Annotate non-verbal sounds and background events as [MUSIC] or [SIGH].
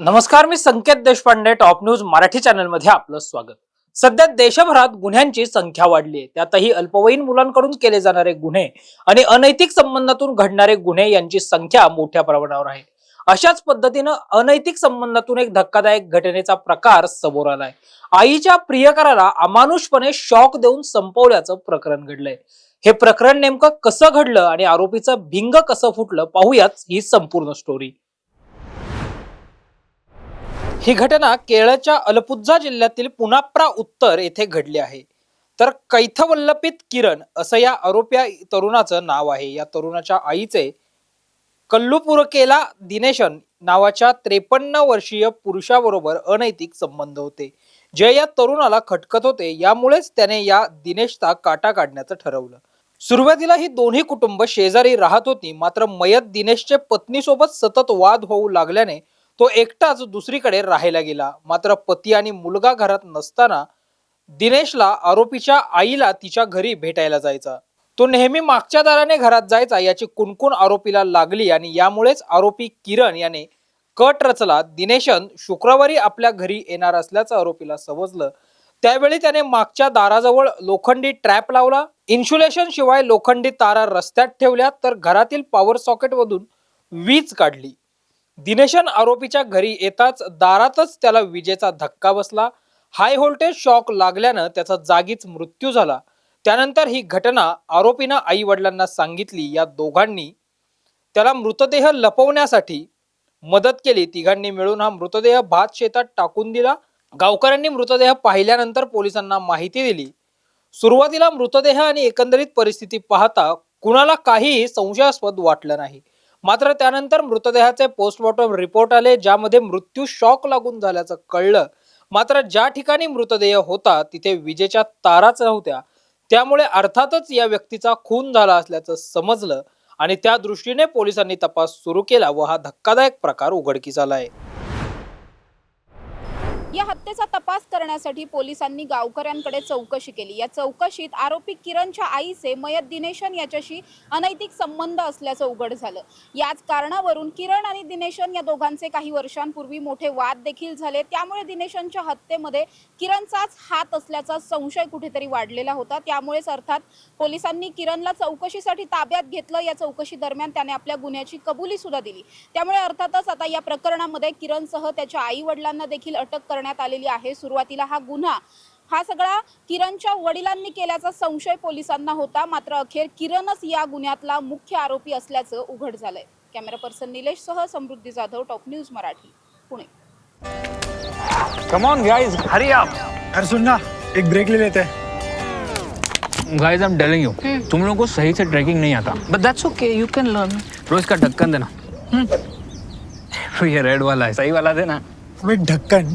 नमस्कार मी Sanket Deshpande top news Marathi चॅनलमध्ये आपलं स्वागत. सध्या देशभरात गुन्ह्यांची संख्या वाढली आहे. त्यातही अल्पवयीन मुलांकडून केले जाणारे गुन्हे आणि अनैतिक संबंधातून घडणारे गुन्हे यांची संख्या मोठ्या प्रमाणावर आहे. अशाच पद्धतीनं अनैतिक संबंधातून एक धक्कादायक घटनेचा प्रकार समोर आलाय. आईच्या प्रियकराला अमानुषपणे शॉक देऊन संपवल्याचं प्रकरण घडलंय. हे प्रकरण नेमकं कसं घडलं आणि आरोपीचं भिंग कसं फुटलं पाहूयाच ही संपूर्ण स्टोरी ही घटना केरळच्या अलपुझा जिल्ह्यातील पुनाप्रा उत्तर येथे घडली आहे. तर कैथवल्लपित किरण असं या आरोप्या तरुणाचं नाव आहे. या तरुणाच्या आईचे कल्लुपुरकेला दिनेशन नावाच्या त्रेपन्न वर्षीय पुरुषाबरोबर अनैतिक संबंध होते. जे या तरुणाला खटकत होते यामुळेच त्याने या दिनेशचा काटा काढण्याचं ठरवलं. सुरुवातीला ही दोन्ही कुटुंब शेजारी राहत होती मात्र मयत दिनेशचे पत्नीसोबत सतत वाद होऊ लागल्याने तो एकटाच दुसरीकडे राहायला गेला. मात्र पती आणि मुलगा घरात नसताना दिनेशला आरोपीच्या आईला तिच्या घरी भेटायला जायचा. तो नेहमी मागच्या दाराने घरात जायचा याची कुणकुण आरोपीला लागली आणि यामुळेच आरोपी किरण याने कट रचला. दिनेशन शुक्रवारी आपल्या घरी येणार असल्याचं आरोपीला समजलं. त्यावेळी त्याने मागच्या दाराजवळ लोखंडी ट्रॅप लावला. इन्सुलेशन शिवाय लोखंडी तारा रस्त्यात ठेवल्या तर घरातील पॉवर सॉकेट मधून वीज काढली. दिनेशन आरोपीच्या घरी येताच दारातच त्याला विजेचा धक्का बसला. हाय व्होल्टेज शॉक लागल्यानं त्याचा जागीच मृत्यू झाला. त्यानंतर ही घटना आरोपीनं आई वडिलांना सांगितली. या दोघांनी त्याला मृतदेह लपवण्यासाठी मदत केली. तिघांनी मिळून हा मृतदेह भात शेतात टाकून दिला. गावकऱ्यांनी मृतदेह पाहिल्यानंतर पोलिसांना माहिती दिली. सुरुवातीला मृतदेह आणि एकंदरीत परिस्थिती पाहता कुणाला काहीही संशयास्पद वाटलं नाही. मात्र त्यानंतर मृतदेहाचे पोस्टमॉर्टम रिपोर्ट आले ज्यामध्ये मृत्यू शॉक लागून झाल्याचं कळलं. मात्र ज्या ठिकाणी मृतदेह होता तिथे विजेच्या ताराच नव्हत्या. त्यामुळे अर्थातच या व्यक्तीचा खून झाला असल्याचं समजलं आणि त्या दृष्टीने पोलिसांनी तपास सुरू केला व हा धक्कादायक प्रकार उघडकीस आलाय. या हत्येचा तपास करण्यासाठी पोलिसांनी गावकऱ्यांकडे चौकशी केली. या चौकशीत आरोपी किरणच्या आईचे मयत दिनेशन याच्याशी अनैतिक संबंध असल्याचं उघड झालं. याच कारणावरून किरण आणि दिनेशन या दोघांचे काही वर्षांपूर्वी मोठे वाद देखील झाले. त्यामुळे दिनेशनच्या हत्येमध्ये किरणचाच हात असल्याचा संशय कुठेतरी वाढलेला होता. त्यामुळेच अर्थात पोलिसांनी किरणला चौकशीसाठी ताब्यात घेतलं. या चौकशी दरम्यान त्याने आपल्या गुन्ह्याची कबुली सुद्धा दिली. त्यामुळे अर्थातच आता या प्रकरणामध्ये किरणसह त्याच्या आई वडिलांना देखील अटक करण्यात आलेली आहे. सुरुवातीला हा गुन्हा. हा सगळा किरणच्या वडिलांनी केल्याचा संशय पोलिसांना होता. मात्र अखेर किरणच या गुन्ह्यातला मुख्य आरोपी असल्याचं उघड झालंय. Camera person निलेशसह Samruddhi Jadhav top news Marathi Pune. Come on guys hurry up अरे सुन ना एक ब्रेक ले लेते. हैं guys I am telling you तुम लोगों को सही से ट्रैकिंग नहीं आता. But that's okay, you can learn. रोज का ढक्कन देना. [LAUGHS] ये रेड वाला है सही वाला देना. ढक्कन